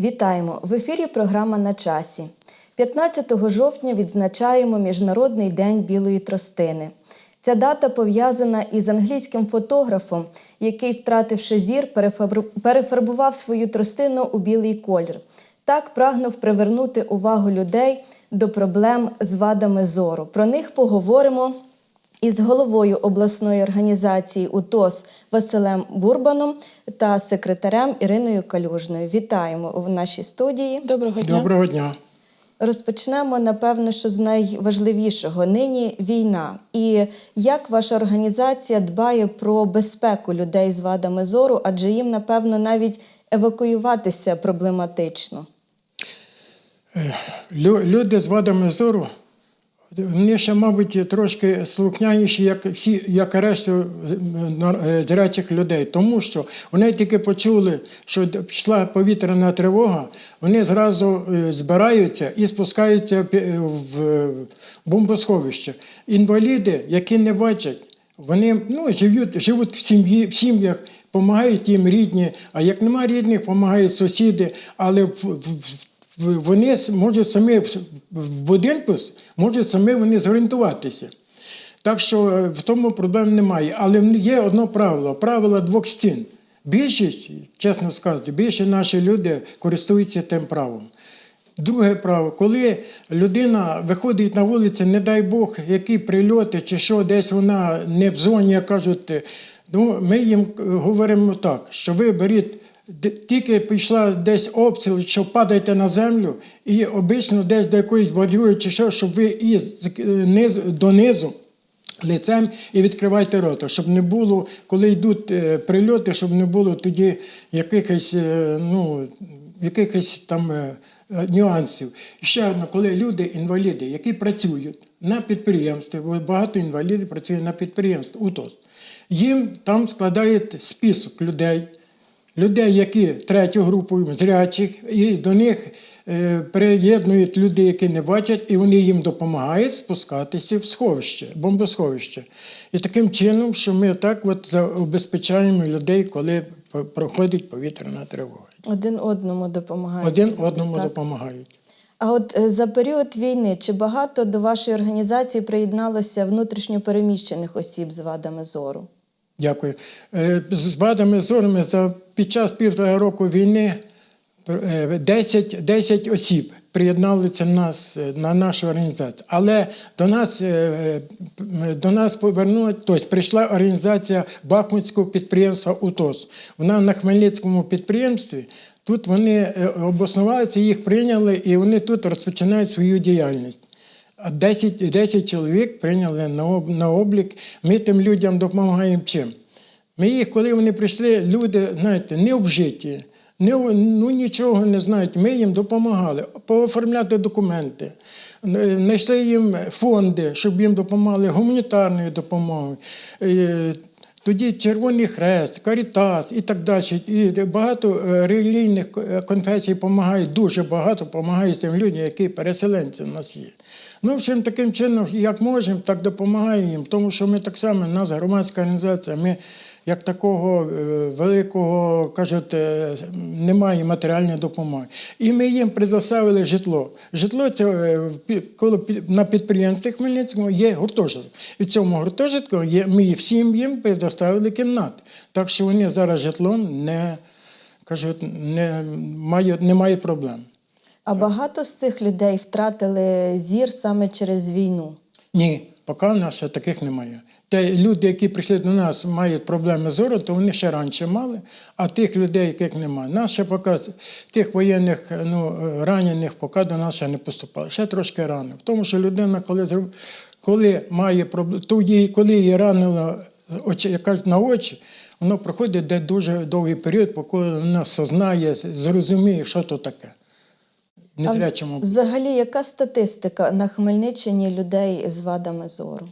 Вітаємо! В ефірі програма на часі. 15 жовтня відзначаємо Міжнародний день білої тростини. Ця дата пов'язана із англійським фотографом, який, втративши зір, перефарбував свою тростину у білий колір. Так прагнув привернути увагу людей до проблем з вадами зору. Про них поговоримо із головою обласної організації УТОС Василем Бурбаном та секретарем Іриною Калюжною. Вітаємо в нашій студії. Доброго дня. Доброго дня. Розпочнемо, напевно, що з найважливішого нині війна. І як ваша організація дбає про безпеку людей з вадами зору, адже їм, напевно, навіть евакуюватися проблематично. Люди з вадами зору, вони ще, мабуть, трошки слухняніші, як всі, як решту е, нар- е, зрячих людей. Тому що вони тільки почули, що пішла повітряна тривога, вони зразу е, збираються і спускаються в бомбосховище. Інваліди, які не бачать, вони ну, живуть, живуть в сім'ї, в сім'ях, допомагають їм рідні, а як немає рідних, допомагають сусіди, але в, в, в- вони можуть самі в, будинку можуть самі вони зорієнтуватися. Так що е, в тому проблем немає. Але є одне правило правило двох стін. Більшість, чесно сказати, більше наші люди користуються тим правом. Друге право, коли людина виходить на вулицю, не дай Бог, які прильоти чи що, десь вона не в зоні, кажуть, ну, ми їм е, говоримо так, що ви беріть, тільки пішла десь обстріл, що падайте на землю, і обично десь до якоїсь бордюри чи що, щоб ви і донизу лицем і відкривайте рота, щоб не було, коли йдуть е, прильоти, щоб не було тоді якихось, е, ну, якихось там е, нюансів. Ще одне, коли люди, інваліди, які працюють на підприємстві, бо багато інвалідів працює на підприємстві, УТОС, їм там складають список людей, людей, які третю групу зрячих, і до них е, приєднують люди, які не бачать, і вони їм допомагають спускатися в сховище, бомбосховище. І таким чином, що ми так от забезпечаємо людей, коли проходить повітряна тривога. Один одному допомагають. Один одному Так. допомагають. А от е, за період війни чи багато до вашої організації приєдналося внутрішньо переміщених осіб з вадами зору? Дякую. Е, З вадами зорами за під час півтора року війни е, 10, 10 осіб приєдналися нас на нашу організацію. Але до нас, е, е, до нас повернула, тобто прийшла організація Бахмутського підприємства УТОС. Вона на Хмельницькому підприємстві. Тут вони обоснувалися, їх прийняли, і вони тут розпочинають свою діяльність. А 10, 10 чоловік прийняли на облік. Ми тим людям допомагаємо чим. Ми їх, коли вони прийшли, люди, знаєте, не обжиті, не, ну, нічого не знають. Ми їм допомагали пооформляти документи, знайшли їм фонди, щоб їм допомагали гуманітарною допомогою. Е, Тоді Червоний Хрест, Карітас і так далі. І багато е, релігійних е, конфесій допомагають, дуже багато допомагають тим людям, які переселенці в нас є. Ну, в общем, таким чином, як можемо, так допомагаємо їм, тому що ми так само, нас громадська організація, ми як такого е, великого, кажуть, е, немає матеріальної допомоги. І ми їм предоставили житло. Житло це е, коли на підприємстві Хмельницького є гуртожиток. І в цьому гуртожитку є, ми всім їм предоставили кімнати. Так що вони зараз житлом не, кажуть, не, мають, не мають проблем. А багато з цих людей втратили зір саме через війну. Ні, поки в нас таких немає. Те люди, які прийшли до нас, мають проблеми з зору, то вони ще раніше мали, а тих людей, яких немає. Нас ще поки тих воєнних ну, ранених поки до нас ще не поступало. Ще трошки рано. В тому, що людина, коли коли має проблеми, тоді, коли її ранило очі, як кажуть, на очі, воно проходить де дуже довгий період, поки вона сознає, зрозуміє, що то таке. А вз- взагалі, яка статистика на Хмельниччині людей з вадами зору?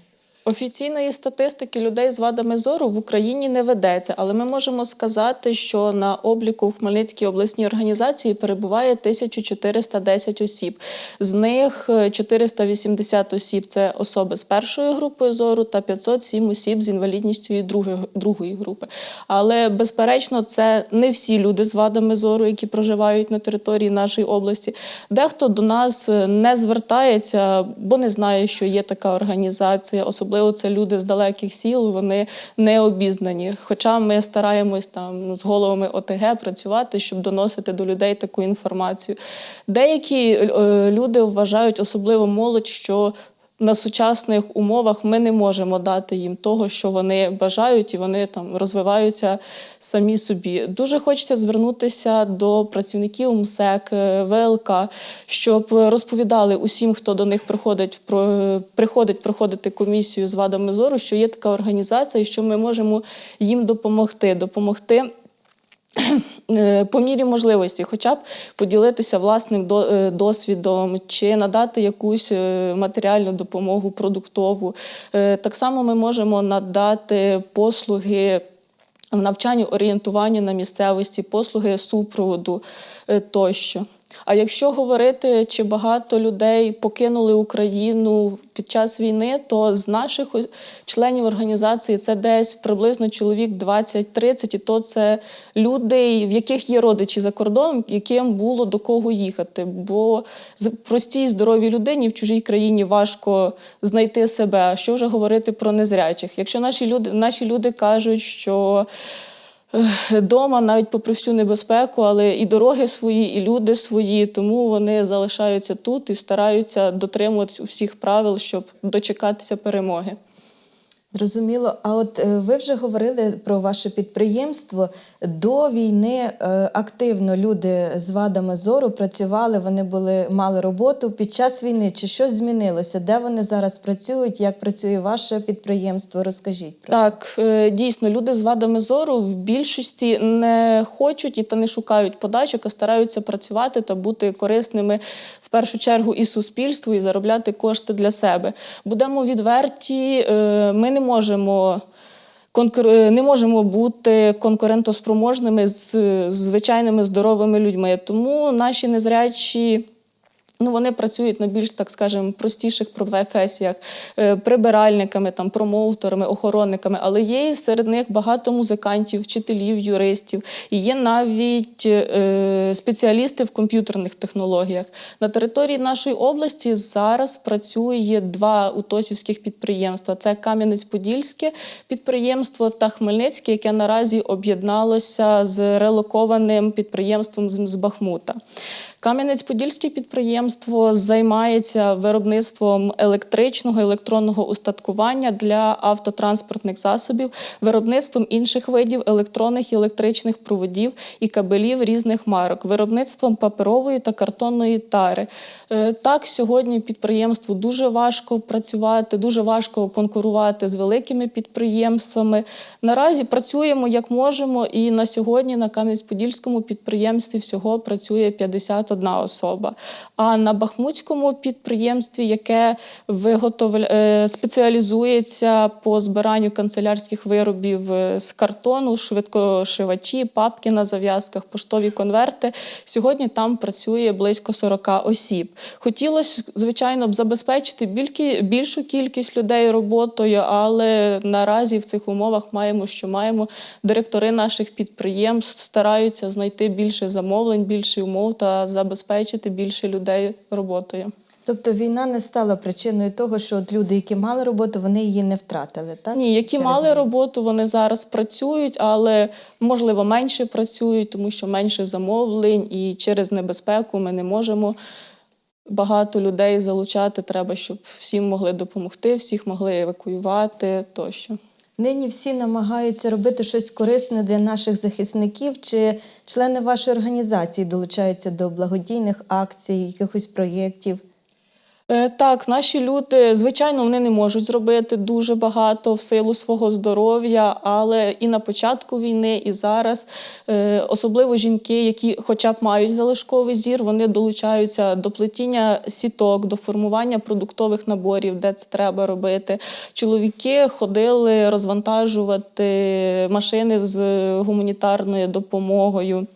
Офіційної статистики людей з вадами зору в Україні не ведеться, але ми можемо сказати, що на обліку в Хмельницькій обласній організації перебуває 1410 осіб. З них е, 480 осіб це особи з першою групою зору та 507 осіб з інвалідністю другої групи. Але безперечно, це не всі люди з вадами зору, які проживають на території нашої області. Дехто до нас е, не звертається, бо не знає, що є така організація. Особливо це люди з далеких сіл, вони не обізнані. Хоча ми стараємось там з головами ОТГ працювати, щоб доносити до людей таку інформацію. Деякі е, люди вважають, особливо молодь, що на сучасних умовах ми не можемо дати їм того, що вони бажають, і вони там розвиваються самі собі. Дуже хочеться звернутися до працівників МСЕК, е, ВЛК, щоб розповідали усім, хто до них приходить, про, приходить проходити комісію з вадами зору, що є така організація, і що ми можемо їм допомогти. допомогти по мірі можливості, хоча б поділитися власним е, досвідом чи надати якусь е, матеріальну допомогу продуктову. Е, Так само ми можемо надати послуги. В навчанні орієнтування на місцевості, послуги супроводу е, тощо. А якщо говорити, чи багато людей покинули Україну під час війни, то з наших членів організації це десь приблизно чоловік 20-30, і то це люди, в яких є родичі за кордоном, яким було до кого їхати. Бо простій здоровій людині в чужій країні важко знайти себе. А що вже говорити про незрячих? Якщо наші люди, наші люди кажуть, що Дома навіть попри всю небезпеку, але і дороги свої, і люди свої, тому вони залишаються тут і стараються дотримуватися усіх правил, щоб дочекатися перемоги. Зрозуміло. А от е, ви вже говорили про ваше підприємство. До війни е, активно люди з вадами зору працювали, вони були мали роботу. Під час війни чи щось змінилося? Де вони зараз працюють? Як працює ваше підприємство? Розкажіть про. Так, е, дійсно, люди з вадами зору в більшості не хочуть і та не шукають подачок, а стараються працювати та бути корисними в першу чергу і суспільству, і заробляти кошти для себе. Будемо відверті, ми не можемо. конкур- е, Не можемо бути конкурентоспроможними з звичайними здоровими людьми. Тому наші незрячі Ну, вони працюють на більш, так скажемо, простіших професіях, е, прибиральниками, там, промоутерами, охоронниками, але є і серед них багато музикантів, вчителів, юристів, і є навіть е, спеціалісти в комп'ютерних технологіях. На території нашої області зараз працює два утосівських підприємства: це Кам'янець-Подільське підприємство та Хмельницьке, яке наразі об'єдналося з релокованим підприємством з Бахмута. Кам'янець-Подільське підприємство займається виробництвом електричного електронного устаткування для автотранспортних засобів, виробництвом інших видів електронних і електричних проводів і кабелів різних марок, виробництвом паперової та картонної тари. Е, Так, сьогодні підприємству дуже важко працювати, дуже важко конкурувати з великими підприємствами. Наразі працюємо як можемо, і на сьогодні на Кам'янець-Подільському підприємстві всього працює 51 особа. А на Бахмутському підприємстві, яке виготовля... е, спеціалізується по збиранню канцелярських виробів е, з картону, швидкошивачі, папки на зав'язках, поштові конверти. Сьогодні там працює близько 40 осіб. Хотілося, звичайно, б забезпечити більшу кількість людей роботою, але наразі в цих умовах маємо, що маємо. Директори наших підприємств стараються знайти більше замовлень, більше умов та забезпечити більше людей роботою. Тобто війна не стала причиною того, що от люди, які мали роботу, вони її не втратили, так? Ні, які Через мали війну. роботу, вони зараз працюють, але можливо менше працюють, тому що менше замовлень, і через небезпеку ми не можемо багато людей залучати. Треба, щоб всім могли допомогти, всіх могли евакуювати тощо. Нині всі намагаються робити щось корисне для наших захисників. Чи члени вашої організації долучаються до благодійних акцій, якихось проєктів? Е, Так, наші люди, звичайно, вони не можуть зробити дуже багато в силу свого здоров'я, але і на початку війни, і зараз, е, особливо жінки, які хоча б мають залишковий зір, вони долучаються до плетіння сіток, до формування продуктових наборів, де це треба робити. Чоловіки ходили розвантажувати машини з гуманітарною допомогою.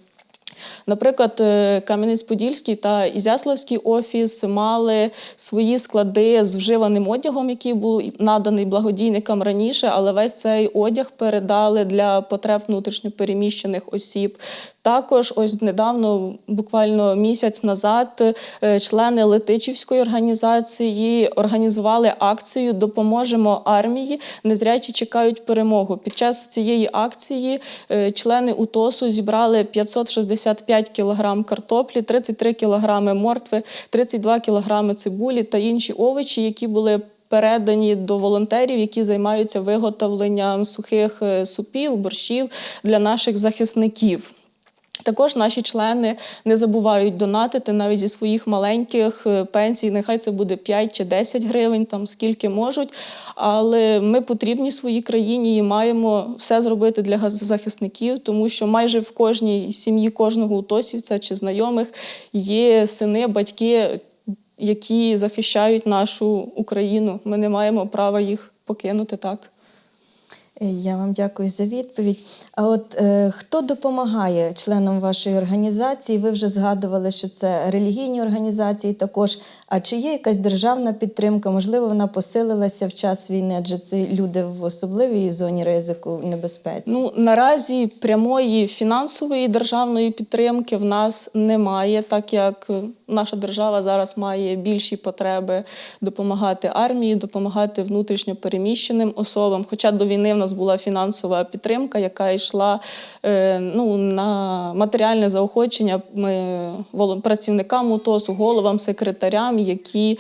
Наприклад, е, Кам'янець-Подільський та Ізяславський офіс мали свої склади з вживаним одягом, який був наданий благодійникам раніше, але весь цей одяг передали для потреб внутрішньопереміщених осіб. Також ось недавно, буквально місяць назад, е, члени Летичівської організації організували акцію Допоможемо армії. Незрячі чекають перемогу. Під час цієї акції е, члени УТОСу зібрали 565 кг картоплі, 33 кг мортви, 32 кг цибулі та інші овочі, які були передані до волонтерів, які займаються виготовленням сухих е, супів, борщів для наших захисників. Також наші члени не забувають донатити навіть зі своїх маленьких е, пенсій. Нехай це буде 5 чи 10 гривень, там скільки можуть. Але ми потрібні своїй країні і маємо все зробити для захисників, тому що майже в кожній сім'ї кожного утосівця чи знайомих є сини, батьки, які захищають нашу Україну. Ми не маємо права їх покинути так. Е, Я вам дякую за відповідь. А от е, хто допомагає членам вашої організації? Ви вже згадували, що це релігійні організації також. А чи є якась державна підтримка? Можливо, вона посилилася в час війни, адже це люди в особливій зоні ризику небезпеці. Ну наразі прямої фінансової державної підтримки в нас немає, так як наша держава зараз має більші потреби допомагати армії, допомагати внутрішньо переміщеним особам. Хоча до війни в нас була фінансова підтримка, яка йшла е, ну, на матеріальне заохочення ми, працівникам УТОСу, головам, секретарям, які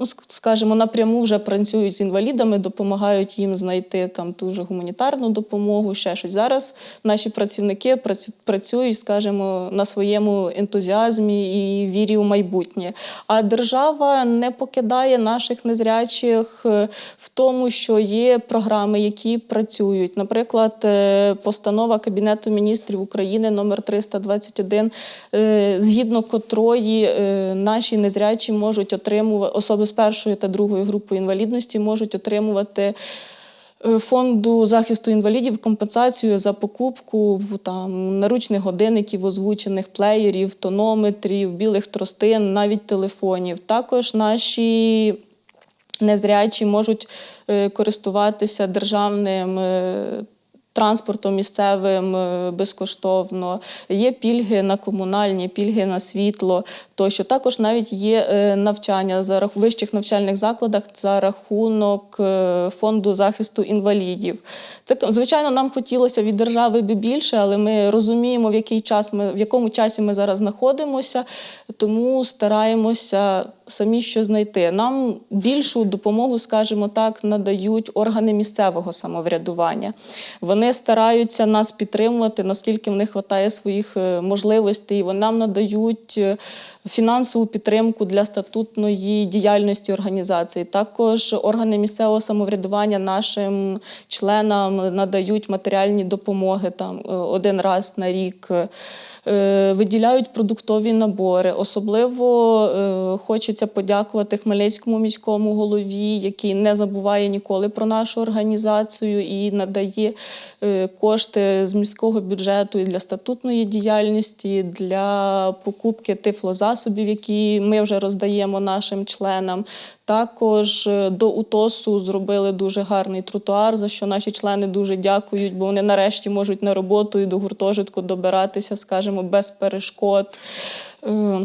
ну, скажімо, напряму вже працюють з інвалідами, допомагають їм знайти там ту ж гуманітарну допомогу, ще щось. Зараз наші працівники працюють, скажімо, на своєму ентузіазмі і вірі у майбутнє. А держава не покидає наших незрячих е, в тому, що є програми, які працюють. Наприклад, е, постанова Кабінету міністрів України номер 321, е, згідно котрої наші незрячі можуть отримувати особи з першої та другої групи інвалідності можуть отримувати. е, Фонду захисту інвалідів компенсацію за покупку там наручних годинників, озвучених плеєрів, тонометрів, білих тростин, навіть телефонів. Також наші незрячі можуть е, користуватися державним. Транспортом місцевим е, безкоштовно, є пільги на комунальні, пільги на світло тощо. Також навіть є е, навчання за рах- вищих навчальних закладах за рахунок е, фонду захисту інвалідів. Це звичайно нам хотілося від держави би більше, але ми розуміємо, в який час ми в якому часі ми зараз знаходимося, тому стараємося самі що знайти. Нам більшу допомогу, скажімо так, надають органи місцевого самоврядування. Вони стараються нас підтримувати, наскільки в них вистачає своїх е, можливостей. Вони нам надають е, фінансову підтримку для статутної діяльності організації. Також органи місцевого самоврядування нашим членам надають матеріальні допомоги там е, один раз на рік. Е, Виділяють продуктові набори. Особливо е, хочеться подякувати Хмельницькому міському голові, який не забуває ніколи про нашу організацію і надає е, кошти з міського бюджету і для статутної діяльності, для покупки тифлозасобів, які ми вже роздаємо нашим членам. Також е, до УТОСу зробили дуже гарний тротуар, за що наші члени дуже дякують, бо вони нарешті можуть на роботу і до гуртожитку добиратися, скажімо, без перешкод. Е,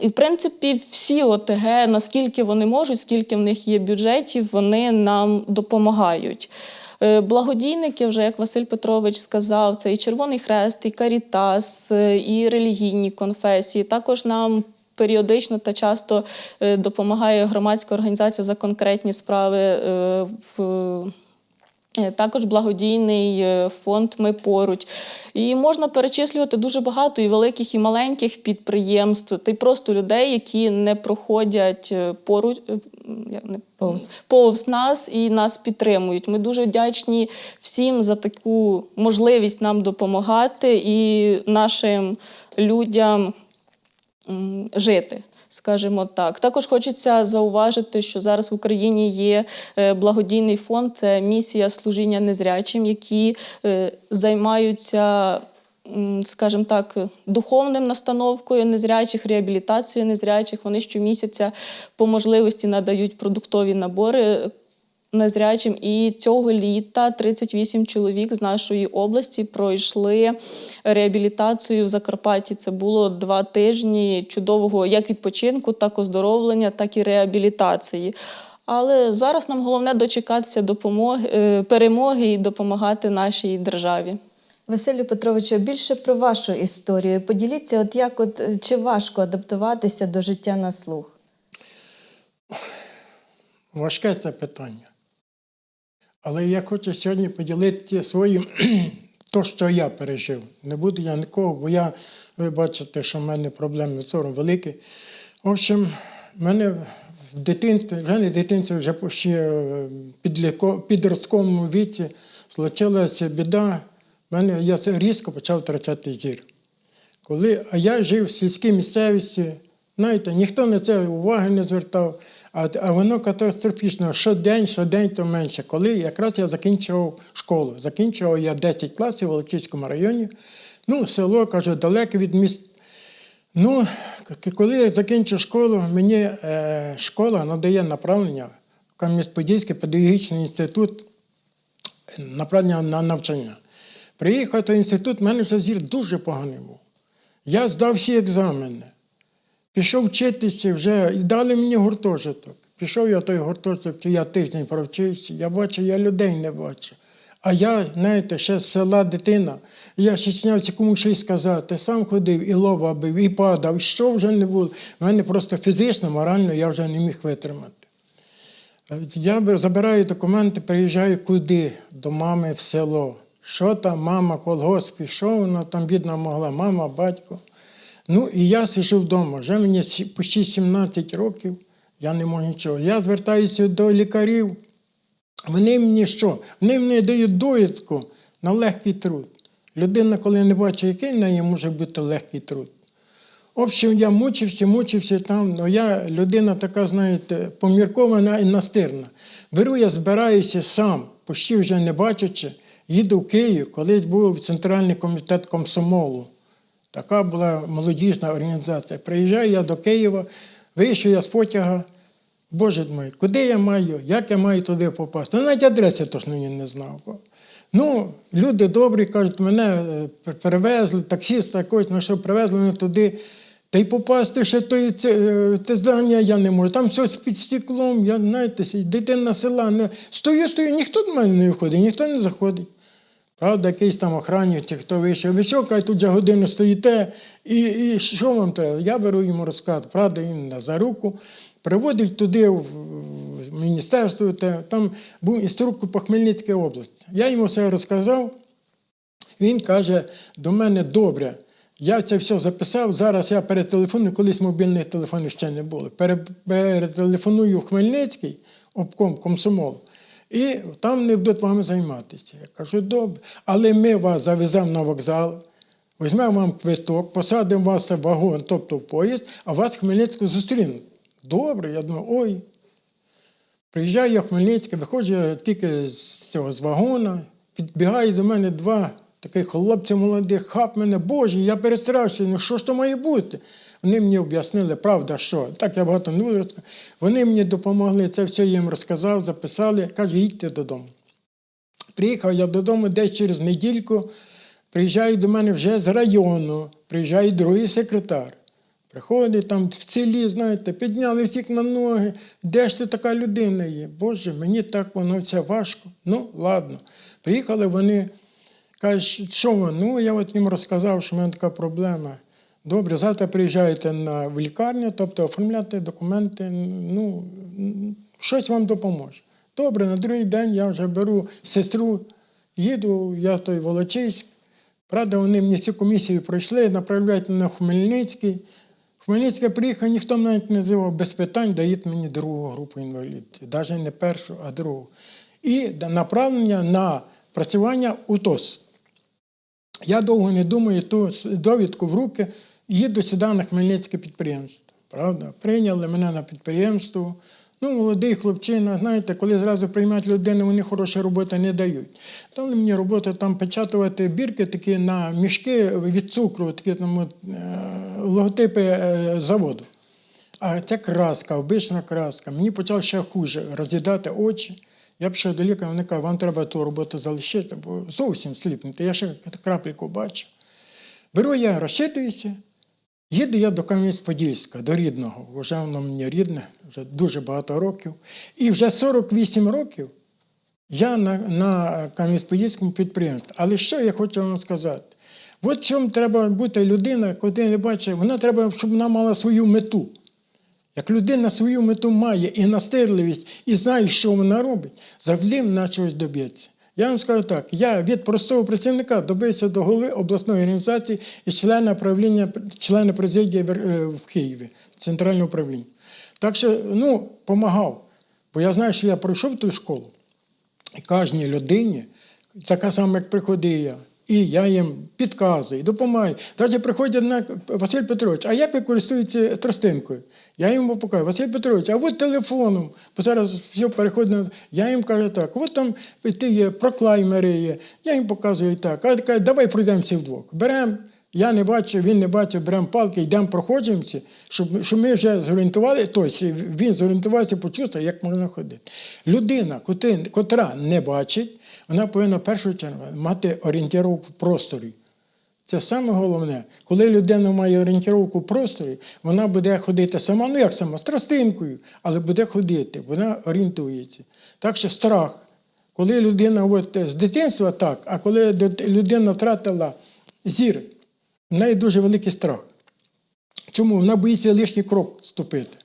І, в принципі, всі ОТГ, наскільки вони можуть, скільки в них є бюджетів, вони нам допомагають. Е, Благодійники, вже як Василь Петрович сказав, це і Червоний Хрест, і Карітас, і релігійні конфесії. Також нам періодично та часто е, допомагає громадська організація за конкретні справи е, в Е, Також благодійний фонд Ми поруч. І можна перечислювати дуже багато і великих, і маленьких підприємств, та й просто людей, які не проходять поруч не- Повз. повз нас і нас підтримують. Ми дуже вдячні всім за таку можливість нам допомагати і нашим людям жити. Скажімо так, також хочеться зауважити, що зараз в Україні є е, благодійний фонд. Це місія служіння незрячим, які е, займаються, скажімо так, духовним настановкою незрячих, реабілітацією незрячих. Вони щомісяця по можливості надають продуктові набори незрячим. І цього літа 38 чоловік з нашої області пройшли реабілітацію в Закарпатті. Це було два тижні чудового як відпочинку, так оздоровлення, так і реабілітації. Але зараз нам головне дочекатися допомоги, е, перемоги і допомагати нашій державі. Василю Петровичу, більше про вашу історію. Поділіться, от як от е, чи важко адаптуватися до життя на слух? Важке це питання. Але я хочу сьогодні поділитися своїм, то, що я пережив. Не буду я нікого, бо я, ви бачите, що в мене проблеми з зором великі. В общем, в мене в дитинстві, вже не в дитинстві, вже е, підростковому віці случилася біда. В мене я різко почав втрачати зір. Коли, а я жив в сільській місцевості, знаєте, ніхто на це уваги не звертав, а, а воно катастрофічно. Щодень, щодень то менше. Коли якраз я закінчував школу. Закінчував я 10 класів в Волочиському районі. Ну, село, кажу, далеке від міст. Ну, коли я закінчив школу, мені е, школа надає направлення в Кам'янець-Подільський педагогічний інститут направлення на навчання. Приїхав той інститут, в мене вже зір дуже поганий був. Я здав всі екзамени. Пішов вчитися вже, і дали мені гуртожиток. Пішов я той гуртожиток, я тиждень провчився, я бачу, я людей не бачу. А я, знаєте, ще з села дитина, я ще снявся кому щось сказати, сам ходив і лоба бив, і падав, що вже не було. У мене просто фізично, морально я вже не міг витримати. Я забираю документи, приїжджаю куди? До мами в село. Що там, мама, колгосп, що вона там бідна могла, мама, батько. Ну і я сиджу вдома. Вже мені почти 17 років, я не можу нічого. Я звертаюся до лікарів. Вони мені що? Вони мені дають довідку на легкий труд. Людина, коли не бачить, який в неї може бути легкий труд. В общем, я мучився, мучився там. Ну, я людина така, знаєте, поміркована і настирна. Беру, я збираюся сам, почти вже не бачачи, їду в Київ, колись був Центральний комітет комсомолу. Така була молодіжна організація. Приїжджаю я до Києва, вийшов я з потяга. Боже мій, куди я маю, як я маю туди попасти? Ну, навіть адреси точно я не знав. Ну, люди добрі кажуть, мене е, перевезли, таксіст такий, ну що привезли мене туди. Та й попасти ще це, е, те здання я не можу. Там все під стеклом, я знаєте, дитина села. Не... Стою, стою, ніхто до мене не виходить, ніхто не заходить. Правда, якийсь там охранник, хто вийшов, ви що, каже, тут вже годину стоїте, і, і що вам треба? Я беру йому розказ, правда, він за руку, приводить туди в міністерство, там був інструктор по Хмельницькій області. Я йому все розказав, він каже до мене, добре, я це все записав, зараз я перетелефоную, колись мобільних телефонів ще не було. Перетелефоную в Хмельницький, обком комсомол, і там не будуть вами займатися. Я кажу, добре, але ми вас завеземо на вокзал, візьмемо вам квиток, посадимо вас в вагон, тобто в поїзд, а вас в Хмельницьку зустрінуть. Добре, я думаю, ой. Приїжджаю я в Хмельницьке, виходжу тільки з цього з вагона, підбігають до мене два таких хлопці молодих, хап мене, Боже, я пересрався, ну що ж то має бути? Вони мені об'яснили, правда, що. Так я багато не буду розказувати. Вони мені допомогли, це все я їм розказав, записали, каже, їдьте додому. Приїхав я додому десь через недільку, приїжджає до мене вже з району, приїжджає другий секретар. Приходить там в селі, знаєте, підняли всіх на ноги. Де ж ти така людина є? Боже, мені так воно це важко. Ну, ладно. Приїхали вони, кажуть, що ви? Ну, я от їм розказав, що в мене така проблема. Добре, завтра приїжджаєте на лікарню, тобто оформляти документи, ну, щось вам допоможе. Добре, на другий день я вже беру сестру, їду, я той Волочиськ. Правда, вони мені цю комісію пройшли, направляють в Хмельницький. Хмельницьке приїхав, ніхто навіть не називав без питань, дають мені другу групу інвалідності, навіть не першу, а другу. І направлення на працювання у ТОС. Я довго не думаю, ту довідку в руки, їду сюди на Хмельницьке підприємство. Правда? Прийняли мене на підприємство. Ну, молодий хлопчина, знаєте, коли зразу приймають людину, вони хороші роботи не дають. Дали мені роботу там печатувати бірки такі на мішки від цукру, такі там е, логотипи е, заводу. А ця краска, обична краска, мені почав ще хуже роз'їдати очі. Я пішов до лікаря, вони кажуть, вам треба ту роботу залишити, бо зовсім сліпнути. Я ще крапельку бачу. Беру я, розчитуюся, їду я до Кам'янець-Подільська, до рідного. Вже воно мені рідне, вже дуже багато років. І вже 48 років я на, на Кам'янець-Подільському підприємстві. Але що я хочу вам сказати? От чому треба бути людина, коли не бачить, вона треба, щоб вона мала свою мету. Як людина свою мету має і настирливість, і знає, що вона робить, завжди вона чогось доб'ється. Я вам скажу так: я від простого працівника добився до голови обласної організації і члена правління, члена президії в- е, Києві, центрального управління. Так що, ну, помагав. Бо я знаю, що я пройшов ту школу, і кожній людині, така сама, як приходив я, і я їм підказую, допомагаю. Навіть приходять на Василь Петрович, а як ви користуєтеся тростинкою? Я йому покажу, Василь Петрович, а от телефоном, бо зараз все переходить на. Я їм кажу так, от там ти є, проклаймери є. Я їм показую так. А каже, давай пройдемося вдвох. Беремо. Я не бачу, він не бачив, беремо палки, йдемо, проходимося, щоб, щоб ми вже зорієнтували, тобто він зорієнтувався, почувствував, як можна ходити. Людина, котра не бачить, вона повинна в першу чергу мати орієнтировку в просторі. Це саме головне. Коли людина має орієнтировку в просторі, вона буде ходити сама, ну як сама, з тростинкою, але буде ходити, вона орієнтується. Так що страх. Коли людина от, з дитинства так, а коли людина втратила зір, в неї дуже великий страх. Чому? Вона боїться лишній крок ступити.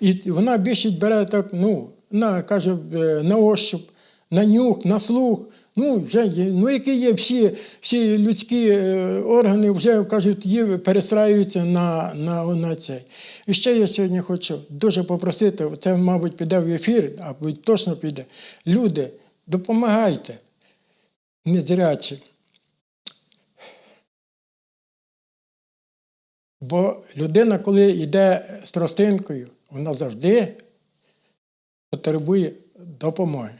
І вона більше бере так, ну, на, каже, е, на ощуп, на нюх, на слух. Ну, вже ну, які є всі, всі людські е, органи, вже кажуть, є, перестраюються на, на, на цей. І ще я сьогодні хочу дуже попросити, це, мабуть, піде в ефір, або точно піде. Люди, допомагайте незрячим. Бо людина, коли йде з тростинкою, вона завжди потребує допомоги.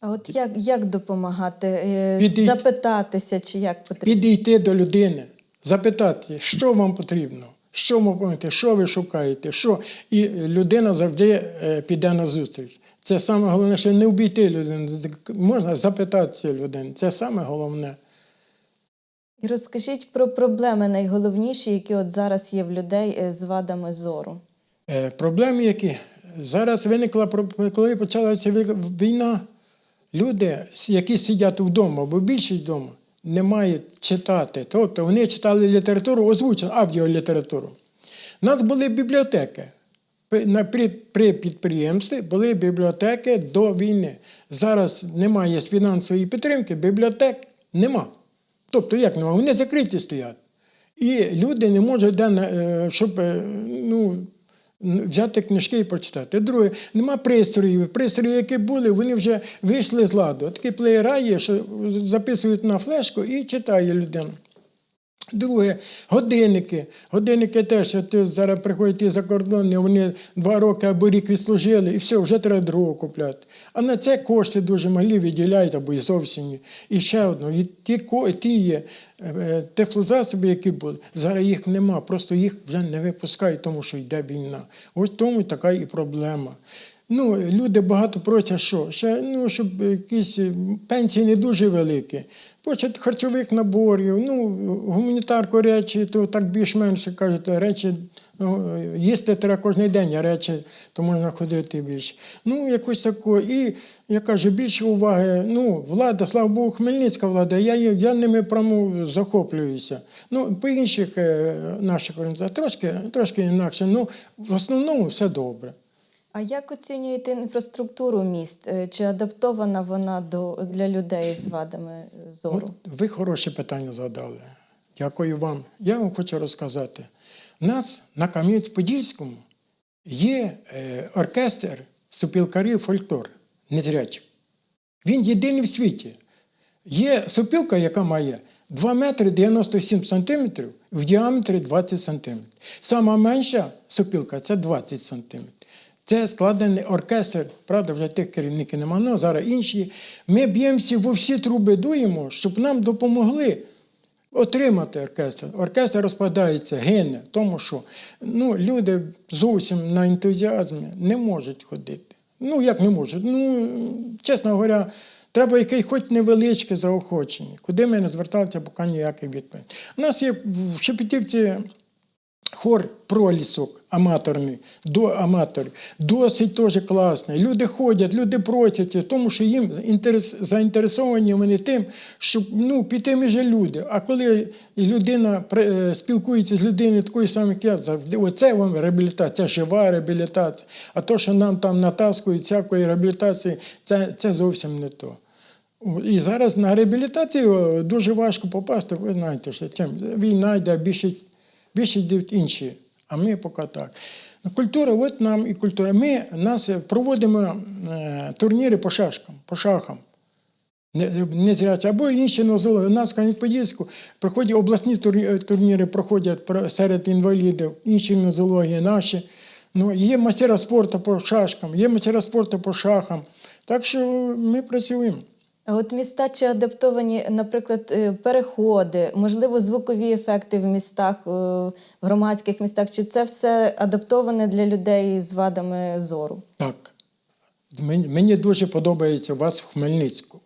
А от як, як допомагати? Е, Підійти. Запитатися, чи як потрібно? Підійти до людини, запитати, що вам потрібно, що ви помните, що ви шукаєте, що. І людина завжди е, піде на зустріч. Це саме головне, що не вбійти людину. Можна запитатися людини. Це саме головне. І розкажіть про проблеми найголовніші, які от зараз є в людей е, з вадами зору. Е, Проблеми які? Зараз виникла, коли почалася війна, люди, які сидять вдома, бо більшість вдома, не мають читати. Тобто вони читали літературу, озвучену аудіолітературу. У нас були бібліотеки. При- При, при підприємстві були бібліотеки до війни. Зараз немає фінансової підтримки, бібліотек нема. Тобто, як нема? Вони закриті стоять. І люди не можуть, е, щоб е, ну, взяти книжки і прочитати. Друге, нема пристроїв. Пристрої, які були, вони вже вийшли з ладу. Такі плеєра є, що записують на флешку і читає людина. Друге, годинники. Годинники теж, ти зараз приходять за кордону, вони два роки або рік відслужили, і все, вже треба другого купляти. А на це кошти дуже малі виділяють або і зовсім. І ще одно, і ті, ті є е, тефлозасоби, які були, зараз їх нема, просто їх вже не випускають, тому що йде війна. Ось тому така і проблема. Ну, люди багато просять, що ще, ну, щоб якісь пенсії не дуже великі. Почать харчових наборів, ну, гуманітарку речі, то так більш-менш кажуть, речі ну, їсти треба кожен день, а речі то можна ходити більше. Ну, якось таке. І я кажу, більше уваги. Ну, влада, слава Богу, Хмельницька влада, я, я ними прямо захоплююся. Ну, по інших е, наших організаціях трошки, трошки інакше, ну в основному все добре. А як оцінюєте інфраструктуру міст? Е, Чи адаптована вона до, для людей з вадами зору? От ви хороше питання задали. Дякую вам. Я вам хочу розказати. У нас на Кам'янець-Подільському є е, оркестр супілкарів фольклор незрячих. Він єдиний в світі. Є супілка, яка має 2 метри 97 сантиметрів, в діаметрі 20 сантиметрів. Сама менша супілка це 20 сантиметрів. Це складений оркестр, правда, вже тих керівників немає, але зараз інші. Ми б'ємося во всі труби дуємо, щоб нам допомогли отримати оркестр. Оркестр розпадається, гине, тому що ну, люди зовсім на ентузіазмі не можуть ходити. Ну, як не можуть? Ну, чесно говоря, треба якесь хоч невеличке заохочення. Куди ми не зверталися, поки ніяких відповідь. У нас є в Шепетівці хор пролісок аматорний, до аматорів. Досить теж класний. Люди ходять, люди просяться, тому що їм інтерес, заінтересовані вони тим, щоб ну, піти між люди. А коли людина е, спілкується з людиною такою самою, як я, завжди, оце вам реабілітація, жива реабілітація. А то, що нам там натаскують всякої реабілітації, це, це зовсім не то. І зараз на реабілітацію дуже важко попасти, ви знаєте, що цим війна йде, більше, більше йдуть інші, а ми поки так. Культура, от нам і культура. Ми нас проводимо е, турніри по шашкам, по шахам. Не, не зрячі, або інші нозологи. У нас в Кам'янець-Подільську проходять обласні турні- турніри, проходять серед інвалідів, інші нозології наші. Ну, є мастера спорту по шашкам, є мастера спорту по шахам. Так що ми працюємо. От міста чи адаптовані, наприклад, е, переходи, можливо, звукові ефекти в містах, е, в громадських містах, чи це все адаптоване для людей з вадами зору? Так. Мені дуже подобається у вас в Хмельницьку,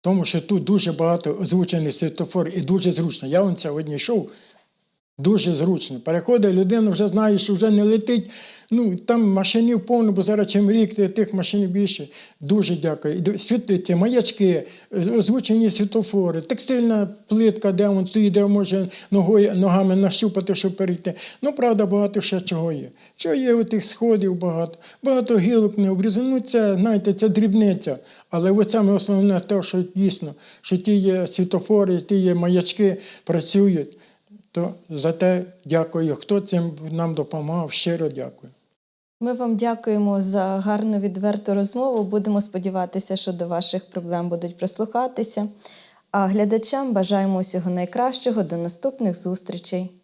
тому що тут дуже багато озвучених світофор і дуже зручно. Я вон сьогодні йшов, дуже зручно. Переходить людина, вже знає, що вже не летить. Ну, там машинів повно, бо зараз чим рік тих машин більше. Дуже дякую. І Світ, ці маячки, озвучені світофори, текстильна плитка, де він стоїть, може ногою, ногами нащупати, щоб перейти. Ну, правда, багато ще чого є. Що є у тих сходів багато, багато гілок не обрізано. Ну, це, знаєте, це дрібниця. Але от саме основне те, що дійсно, що ті є світофори, ті є маячки, працюють. То за те дякую. Хто цим нам допомагав, щиро дякую. Ми вам дякуємо за гарну відверту розмову. Будемо сподіватися, що до ваших проблем будуть прислухатися. А глядачам бажаємо усього найкращого. До наступних зустрічей.